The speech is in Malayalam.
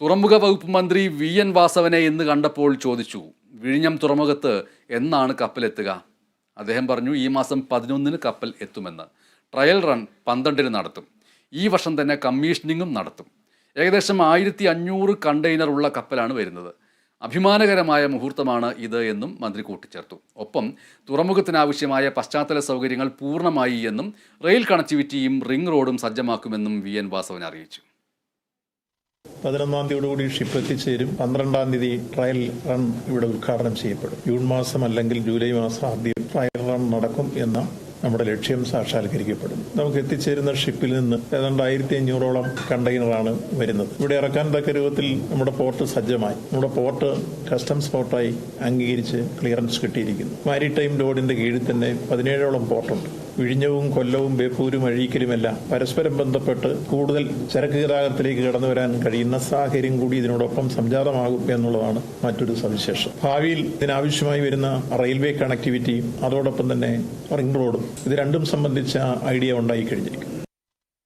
തുറമുഖ വകുപ്പ് മന്ത്രി വി എൻ വാസവനെ ഇന്ന് കണ്ടപ്പോൾ ചോദിച്ചു വിഴിഞ്ഞം തുറമുഖത്ത് എന്നാണ് കപ്പലെത്തുക? അദ്ദേഹം പറഞ്ഞു ഈ മാസം പതിനൊന്നിന് കപ്പൽ എത്തുമെന്ന്. ട്രയൽ റൺ പന്ത്രണ്ടിന് നടത്തും. ഈ വർഷം തന്നെ കമ്മീഷനിങ്ങും നടത്തും. ഏകദേശം ആയിരത്തി അഞ്ഞൂറ് കണ്ടെയ്നർ ഉള്ള കപ്പലാണ് വരുന്നത്. അഭിമാനകരമായ മുഹൂർത്തമാണ് ഇത് എന്നും മന്ത്രി കൂട്ടിച്ചേർത്തു. ഒപ്പം തുറമുഖത്തിനാവശ്യമായ പശ്ചാത്തല സൗകര്യങ്ങൾ പൂർണമായി എന്നും റെയിൽ കണക്ടിവിറ്റിയും റിംഗ് റോഡും സജ്ജമാക്കുമെന്നും വി എൻ വാസവൻ അറിയിച്ചു. പതിനൊന്നാം തീയതിയോടുകൂടി ഷിപ്പ് എത്തിച്ചേരും പന്ത്രണ്ടാം തീയതി ട്രയൽ റൺ ഇവിടെ ഉദ്ഘാടനം ചെയ്യപ്പെടും. ജൂൺ മാസം അല്ലെങ്കിൽ ജൂലൈ മാസം ആദ്യം ട്രയൽ റൺ നടക്കും എന്ന നമ്മുടെ ലക്ഷ്യം സാക്ഷാത്കരിക്കപ്പെടും. നമുക്ക് എത്തിച്ചേരുന്ന ഷിപ്പിൽ നിന്ന് ഏതാണ്ട് ആയിരത്തി അഞ്ഞൂറോളം കണ്ടെയ്നറാണ് വരുന്നത്. ഇവിടെ ഇറക്കാൻ തക്ക രൂപത്തിൽ നമ്മുടെ പോർട്ട് സജ്ജമായി. നമ്മുടെ പോർട്ട് കസ്റ്റംസ് പോർട്ടായി അംഗീകരിച്ച് ക്ലിയറൻസ് കിട്ടിയിരിക്കുന്നു. മാരിടൈം ലോഡിന്റെ കീഴിൽ തന്നെ പതിനേഴോളം പോർട്ടുണ്ട്. വിഴിഞ്ഞവും കൊല്ലവും ബേപ്പൂരും അഴീക്കലുമെല്ലാം പരസ്പരം ബന്ധപ്പെട്ട് കൂടുതൽ ചരക്ക് ഗതാഗതത്തിലേക്ക് കടന്നു വരാൻ കഴിയുന്ന സാഹചര്യം കൂടി ഇതിനോടൊപ്പം സംജാതമാകും എന്നുള്ളതാണ് മറ്റൊരു സവിശേഷം ഭാവിയിൽ ഇതിനാവശ്യമായി വരുന്ന റെയിൽവേ കണക്ടിവിറ്റിയും അതോടൊപ്പം തന്നെ റിംഗ് റോഡും ഇത് രണ്ടും സംബന്ധിച്ച ഐഡിയ ഉണ്ടായി കഴിഞ്ഞിരിക്കും.